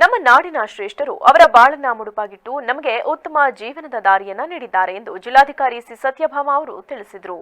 ನಮ್ಮ ನಾಡಿನ ಶ್ರೇಷ್ಠರು ಅವರ ಬಾಳನ್ನ ಮುಡುಪಾಗಿಟ್ಟು ನಮಗೆ ಉತ್ತಮ ಜೀವನದ ದಾರಿಯನ್ನ ನೀಡಿದ್ದಾರೆ ಎಂದು ಜಿಲ್ಲಾಧಿಕಾರಿ ಸಿ. ಸತ್ಯಭಾಮ ಅವರು ತಿಳಿಸಿದರು.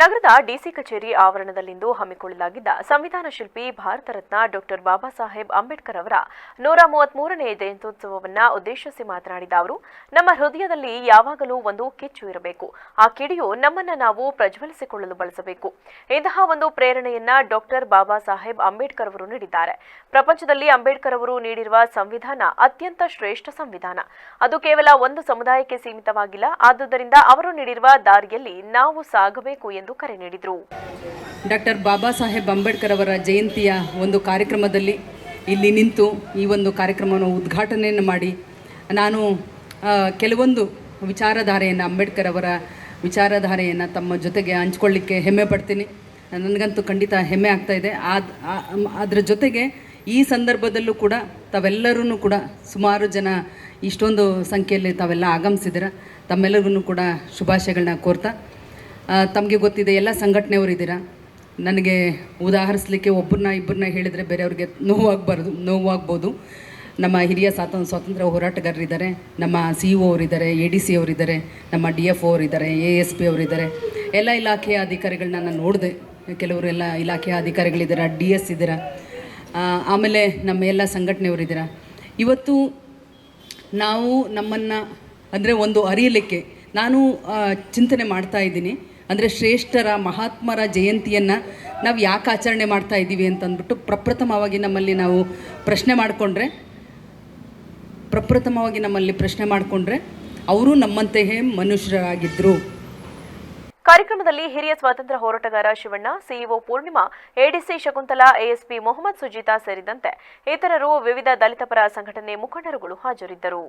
ನಗರದ ಡಿಸಿ ಕಚೇರಿ ಆವರಣದಲ್ಲಿಂದು ಹಮ್ಮಿಕೊಳ್ಳಲಾಗಿದ್ದ ಸಂವಿಧಾನ ಶಿಲ್ಪಿ ಭಾರತ ರತ್ನ ಡಾಕ್ಟರ್ ಬಾಬಾ ಸಾಹೇಬ್ ಅಂಬೇಡ್ಕರ್ ಅವರ ನೂರ ಮೂವತ್ಮೂರನೇ ಜಯಂತ್ಯೋತ್ಸವವನ್ನು ಉದ್ದೇಶಿಸಿ ಮಾತನಾಡಿದ ಅವರು, ನಮ್ಮ ಹೃದಯದಲ್ಲಿ ಯಾವಾಗಲೂ ಒಂದು ಕಿಚ್ಚು ಇರಬೇಕು. ಆ ಕಿಡಿಯು ನಮ್ಮನ್ನ ನಾವು ಪ್ರಜ್ವಲಿಸಿಕೊಳ್ಳಲು ಬಳಸಬೇಕು. ಇಂತಹ ಒಂದು ಪ್ರೇರಣೆಯನ್ನ ಡಾಕ್ಟರ್ ಬಾಬಾ ಸಾಹೇಬ್ ಅಂಬೇಡ್ಕರ್ ಅವರು ನೀಡಿದ್ದಾರೆ. ಪ್ರಪಂಚದಲ್ಲಿ ಅಂಬೇಡ್ಕರ್ ಅವರು ನೀಡಿರುವ ಸಂವಿಧಾನ ಅತ್ಯಂತ ಶ್ರೇಷ್ಠ ಸಂವಿಧಾನ. ಅದು ಕೇವಲ ಒಂದು ಸಮುದಾಯಕ್ಕೆ ಸೀಮಿತವಾಗಿಲ್ಲ, ಆದುದರಿಂದ ಅವರು ನೀಡಿರುವ ದಾರಿಯಲ್ಲಿ ನಾವು ಸಾಗಬೇಕು ಎಂದು ಕರೆ ನೀಡಿದರು. ಡಾಕ್ಟರ್ ಬಾಬಾ ಸಾಹೇಬ್ ಅಂಬೇಡ್ಕರ್ ಅವರ ಜಯಂತಿಯ ಒಂದು ಕಾರ್ಯಕ್ರಮದಲ್ಲಿ ಇಲ್ಲಿ ನಿಂತು ಈ ಒಂದು ಕಾರ್ಯಕ್ರಮವನ್ನು ಉದ್ಘಾಟನೆಯನ್ನು ಮಾಡಿ, ನಾನು ಕೆಲವೊಂದು ವಿಚಾರಧಾರೆಯನ್ನು ಅಂಬೇಡ್ಕರ್ ಅವರ ವಿಚಾರಧಾರೆಯನ್ನು ತಮ್ಮ ಜೊತೆಗೆ ಹಂಚ್ಕೊಳ್ಳಿಕ್ಕೆ ಹೆಮ್ಮೆ ಪಡ್ತೀನಿ. ನನಗಂತೂ ಖಂಡಿತ ಹೆಮ್ಮೆ ಆಗ್ತಾ ಇದೆ. ಅದರ ಜೊತೆಗೆ ಈ ಸಂದರ್ಭದಲ್ಲೂ ಕೂಡ ತಾವೆಲ್ಲರೂ ಕೂಡ ಸುಮಾರು ಜನ ಇಷ್ಟೊಂದು ಸಂಖ್ಯೆಯಲ್ಲಿ ತಾವೆಲ್ಲ ಆಗಮಿಸಿದ್ದೀರ. ತಮ್ಮೆಲ್ಲರಿಗೂ ಕೂಡ ಶುಭಾಶಯಗಳನ್ನ ಕೋರ್ತಾ ತಮಗೆ ಗೊತ್ತಿದೆ, ಎಲ್ಲ ಸಂಘಟನೆಯವರು ಇದ್ದೀರಾ? ನನಗೆ ಉದಾಹರಿಸಲಿಕ್ಕೆ ಒಬ್ಬರನ್ನ ಇಬ್ಬರನ್ನ ಹೇಳಿದರೆ ಬೇರೆಯವ್ರಿಗೆ ನೋವಾಗಬಾರ್ದು, ನೋವಾಗ್ಬೋದು. ನಮ್ಮ ಹಿರಿಯ ಸ್ವಾತಂತ್ರ್ಯ ಸ್ವಾತಂತ್ರ್ಯ ಹೋರಾಟಗಾರರಿದ್ದಾರೆ ನಮ್ಮ ಸಿ ಇ ಅವರಿದ್ದಾರೆ ಎ ಡಿ ಸಿ ಅವರಿದ್ದಾರೆ ನಮ್ಮ ಡಿ ಎಫ್ ಅವರಿದ್ದಾರೆ ಎ ಎಸ್ ಪಿ ಅವರಿದ್ದಾರೆ ಎಲ್ಲ ಇಲಾಖೆಯ ಅಧಿಕಾರಿಗಳನ್ನ ನಾನು ನೋಡಿದೆ. ಕೆಲವರು ಎಲ್ಲ ಇಲಾಖೆಯ ಅಧಿಕಾರಿಗಳಿದ್ದಾರೆ ಡಿ ಎಸ್ ಇದ್ದೀರಾ? ಆಮೇಲೆ ನಮ್ಮ ಎಲ್ಲ ಸಂಘಟನೆಯವರಿದ್ದೀರಾ ಇವತ್ತು ನಾವು ನಮ್ಮನ್ನು ಅಂದರೆ ಒಂದು ಅರಿಯಲಿಕ್ಕೆ ನಾನು ಚಿಂತನೆ ಮಾಡ್ತಾ ಇದ್ದೀನಿ. ಅಂದರೆ ಶ್ರೇಷ್ಠರ, ಮಹಾತ್ಮರ ಜಯಂತಿಯನ್ನು ನಾವು ಯಾಕೆ ಆಚರಣೆ ಮಾಡ್ತಾ ಇದ್ದೀವಿ ಅಂತಂದ್ಬಿಟ್ಟು ಪ್ರಪ್ರಥಮವಾಗಿ ನಮ್ಮಲ್ಲಿ ನಾವು ಪ್ರಶ್ನೆ ಮಾಡಿಕೊಂಡ್ರೆ, ಪ್ರಪ್ರಥಮವಾಗಿ ನಮ್ಮಲ್ಲಿ ಪ್ರಶ್ನೆ ಮಾಡಿಕೊಂಡ್ರೆ, ಅವರು ನಮ್ಮಂತೆಯೇ ಮನುಷ್ಯರಾಗಿದ್ದರು ಕಾರ್ಯಕ್ರಮದಲ್ಲಿ ಹಿರಿಯ ಸ್ವಾತಂತ್ರ್ಯ ಹೋರಾಟಗಾರ Shivanna, CEO Poornima, ADC Shakuntala, ASP Mohammed Sujeetha ಸೇರಿದಂತೆ ಇತರರು ವಿವಿಧ ದಲಿತ ಪರ ಸಂಘಟನೆ ಮುಖಂಡರುಗಳು ಹಾಜರಿದ್ದರು.